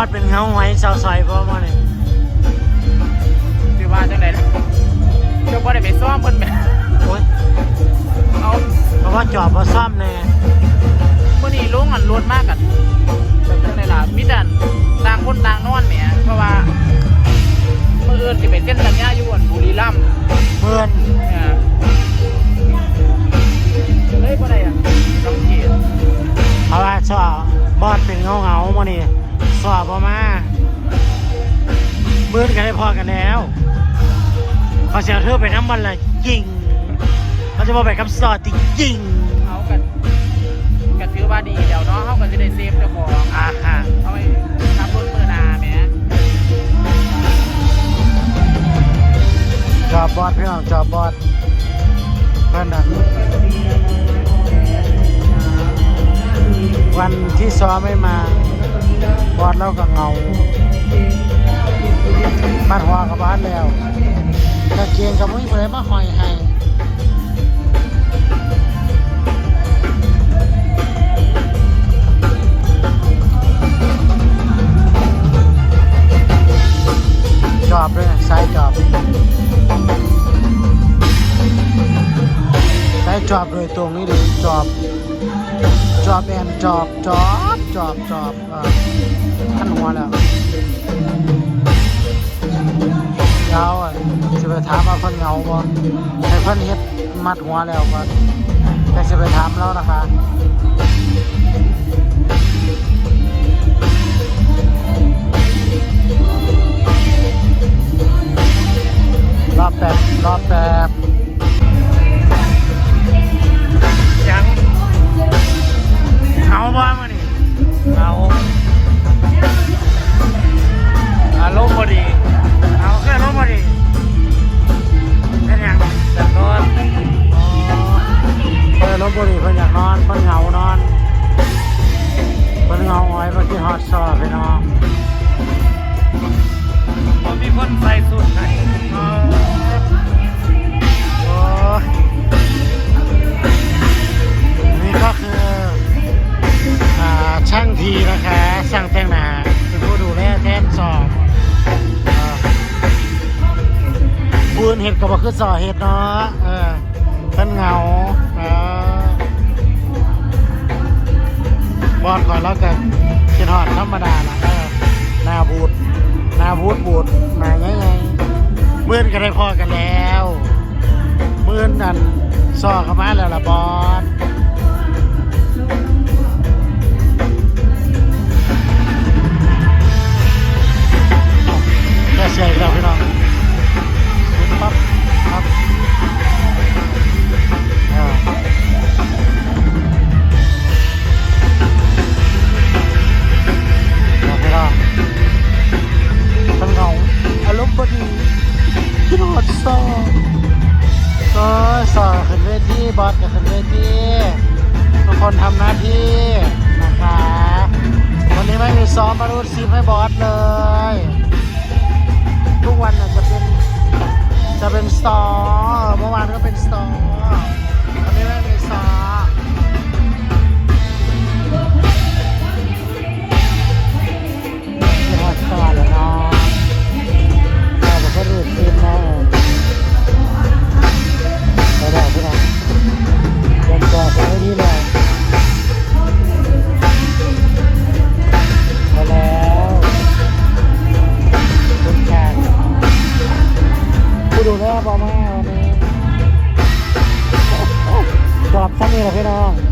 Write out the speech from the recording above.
อดเป็นเหงาหอยเศร้าซอยบ่มาเนี่ยสิว่าจังไดล่ะเจ้าบ่ได้ไปซ้อมเพิ่นแหมโอ้ยเอาเพราะว่าจอบบ่ซ่อมแน่มื้อนี้ลงอันรวดมากกันจังไดล่ะมีแต่ต่างคนต่างนอนแหมเพราะว่ามื้ออื่นสิไปเส้นสัญญาอยู่อันบุรีรัมย์เมื่อน มื่อนกันได้พอกันแล้วเขาเสียเธอไปน้ำมันละจริงเขาจะมาไปกับสอดติจริงเอากันก็ถือว่าดีแล้วเนาะเฮาก็สิได้เซฟเจ้าของอ่าฮะเอาไว้ขับรถมื้อหน้าแหมจอบบอดพี่น้องจอบบอดเพื่อนนั้นวันที่ซ้อมไม่มา บอดเราก็เหงา บ้านหัวกับบ้านแล้วกางเกงกับมึงเลยมาหอยให้จอบด้วยนะใส่จอบใส่จอบโดยตรงนี้ดิจอบ จอบแอนจอบจอบจอบจอบอ่าท่านหัวแล้ว เงาอะจะไปถามว่าเพิ่นเงาบ่ให้เพิ่นเฮ็ดมัดหัวแล้วก็แต่จะไปถามแล้วนะคะ อดซอไปน้องบ่มีคนใส่สุดให้อ๋อโอ้ยนี่ก็คืออ่าช่างทีนะคะช่างแต่งหน้าเป็นผู้ดูแลแทนสอบอ่าบูนเห็ดก็บ่คือสอเห็ดเนาะ กินหอดธรรมดาละเออหน้าบูดหน้าบูดบูดหน้าไงไงเมื่นก็ได้พอกันแล้ว เมื่นนั่นซอเข้ามาแล้วล่ะบอด บอสก็ขึ้นเวทีทุกคนทำหน้าที่นะคะ วันนี้ไม่มีซ้อมมารูดซิปให้บอสเลย นี่แหละพี่น้อง